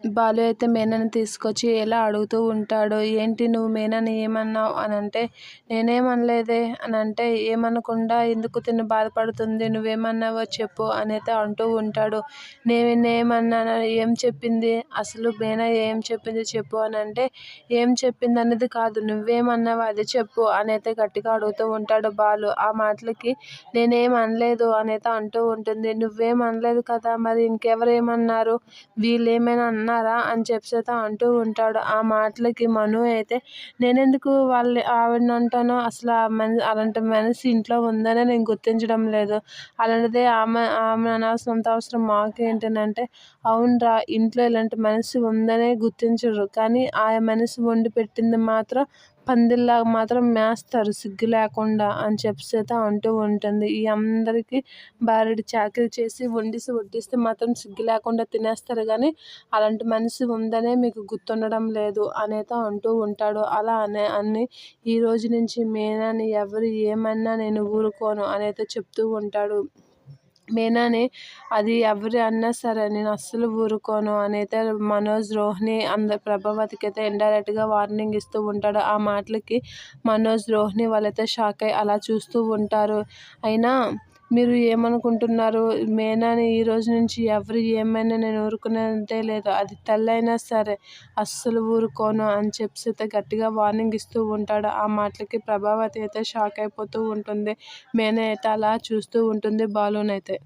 బాలు అయితే మేనని తీసుకొచ్చి ఎలా అడుగుతూ ఉంటాడు ఏంటి నువ్వు మేనని ఏమన్నావు? అని అంటే నేనేమనలేదే అని అంటే ఏమనకుండా ఎందుకు తిను బాధపడుతుంది నువ్వేమన్నావో చెప్పు అని అయితే అంటూ ఉంటాడు. నేనేమన్నాను? ఏం చెప్పింది? అసలు మేన ఏం చెప్పింది చెప్పు అని అంటే ఏం చెప్పింది అనేది కాదు నువ్వేమన్నావు అది చెప్పు అని అయితే గట్టిగా అడుగుతూ ఉంటాడు బాలు. ఆ మాటలకి నేనేం అనలేదు అని అయితే అంటూ ఉంటుంది. నువ్వేం అనలేదు కదా మరి ఇంకెవరు ఏమన్నారు వీళ్ళు ఏమైనా అన్నారా అని చెప్పేత అంటూ ఉంటాడు. ఆ మాటలకి మను అయితే నేనెందుకు వాళ్ళ ఆవిడని అంటాను అసలు ఆ మన అలాంటి మనసు ఇంట్లో ఉందనే నేను గుర్తించడం లేదు. అలాంటిదే ఆమె ఆమె అనాల్సినంత అవసరం మాకేంటనంటే అవునరా ఇంట్లో ఇలాంటి మనసు ఉందనే గుర్తించరు. కానీ ఆ మనసు వండి పెట్టింది మాత్రం పందిల్లాగా మాత్రం మేస్తారు సిగ్గు లేకుండా అని చెప్పి అయితే అంటూ ఉంటుంది. ఈ అందరికీ భార్యడు చాకరీ చేసి వండిసి వడ్డిస్తే మాత్రం సిగ్గు లేకుండా తినేస్తారు కానీ అలాంటి మనిషి ఉందనే మీకు గుర్తుండడం లేదు అనేత అంటూ ఉంటాడు. అలా అనే అన్ని ఈ రోజు నుంచి మేనని ఎవరు ఏమన్నా నేను ఊరుకోను అనేత చెప్తూ ఉంటాడు. మేనాని అది ఎవరు అన్నా సరే నేను అస్సలు ఊరుకోను అని అయితే మనోజ్ రోహిణి అందరు ప్రభావతికి అయితే ఇండైరెక్ట్గా వార్నింగ్ ఇస్తూ ఉంటాడు. ఆ మాటలకి మనోజ్ రోహిణి వాళ్ళైతే షాక్ అయ్యి అలా చూస్తూ ఉంటారు. అయినా మీరు ఏమనుకుంటున్నారు? మేనాని ఈ రోజు నుంచి ఎవరు ఏమైనా నేను ఊరుకునేదే లేదు. అది తల్లైనా సరే అస్సలు ఊరుకోను అని చెప్పి అయితే గట్టిగా వార్నింగ్ ఇస్తూ ఉంటాడు. ఆ మాటలకి ప్రభావతి అయితే షాక్ అయిపోతూ ఉంటుంది. మేన అయితే అలా చూస్తూ ఉంటుంది. బాలునైతే